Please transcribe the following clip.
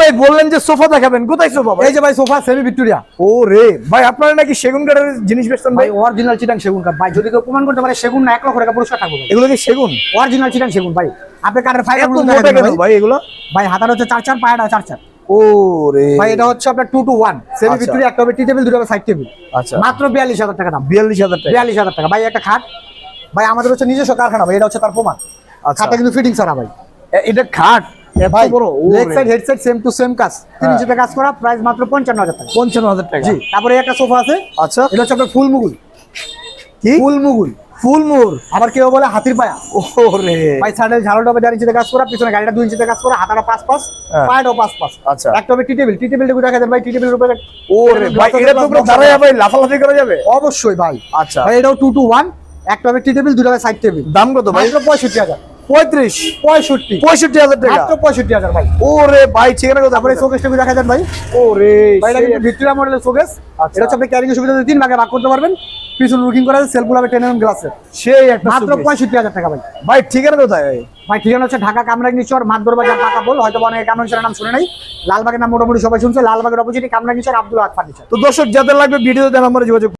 ভাই বললেন যে সোফা দেখাবেন। কোথায় সোফা এই যে ভাই সোফা সেমি ভিক্টোরিয়া। ও রে ভাই আপনারা নাকি সেগুন কাঠের জিনিস বেচতেন ভাই? অরিজিনাল চিটাং সেগুন কাঠ। ভাই যদি কেউ প্রমাণ করতে পারে সেগুন না এক লক্ষ টাকা পুরস্কার থাকবে এগুলো কি সেগুন? অরিজিনাল চিটাং সেগুন ভাই। আপনি কাঠের ফাইবার ভাই? এগুলো? ভাই হাতার হচ্ছে চার চার পায়াটা চার চার। ও রে ভাই এটা হচ্ছে আপনার টু টু ওয়ান সেমি আচ্ছা। ভিক্টোরিয়া একটা হবে টি টেবিল দুটো হবে সাইড টেবিল আচ্ছা। মাত্র বিয়াল্লিশ হাজার টাকা দাম। বিয়াল্লিশ হাজার টাকা। বিয়াল্লিশ হাজার টাকা। ভাই একটা খাট। ভাই আমাদের হচ্ছে নিজস্ব কারখানা ভাই এটা হচ্ছে তার প্রমাণ। আচ্ছা। খাটটা কিন্তু ফিটিং ছাড়া ভাই। এটা খাট? ভাই বড় leg side head same two same কাজ। তিন হ্যাঁ। ইঞ্চিতে কাজ করা প্রাইস মাত্র পঞ্চান্ন হাজার টাকা। পঞ্চান্ন হাজার টাকা। জি তারপরে একটা সোফা আছে। আচ্ছা। এটা হচ্ছে আপনার ফুল মুগুল। কি? ফুল মুগুল। ফুল মোর আবার কেউ বলে হাতির পায়া। ও ভাই সাইডে হবে দেড় ইঞ্চিতে কাজ করা পিছনে গাড়িটা দুই ইঞ্চিতে কাজ করা হাতাটা পাঁচ পাঁচ হ্যাঁ। পাঁচ পাঁচ। আচ্ছা। একটা হবে টি টেবিল টি টেবিলটা দেখা যায় ভাই টি টেবিলের উপরে ও রে ভাই এটা তো দাঁড়ায় ভাই লাফালাফি করা যাবে? অবশ্যই ভাই। আচ্ছা। ভাই এটাও টু টু ওয়ান একটা হবে টি টেবিল দুটো হবে সাইড টেবিল। দাম কত ভাই? পঁয়ষট্টি হাজার। পঁয়ত্রিশ পঁয়ষট্টি। পঁয়ষট্টি হাজার টাকা। মাত্র পঁয়ষট্টি হাজার ভাই। ও রে ভাই ঠিকানা কথা টেবিল দেখা যান ভাই। ভিক্টোরিয়া মডেলের শোকেস আচ্ছা। এটা হচ্ছে আপনি ক্যারিং সুবিধা তিন ভাগে ভাগ করতে পারবেন। পিছন লুকিং করা আছে সেলফুল হবে টেন এম গ্লাসের সেই একটা মাত্র পঁয়ষট্টি হাজার টাকা ভাই। ভাই ঠিকানা কোথায়? ভাই ভাই ঠিকানা হচ্ছে ঢাকা কামরাঙ্গীচর মাদর বাজার পাকা বল। হয়তো অনেকে কামরাঙ্গীচরের নাম শুনে নাই। লালবাগের নাম মোটামুটি সবাই শুনছে। লালবাগের অপোজিটে কামরাঙ্গীচর আব্দুল হাক ফার্নিচার। তো দর্শক যাদের লাগবে ভিডিও দেন আমরা যোগাযোগ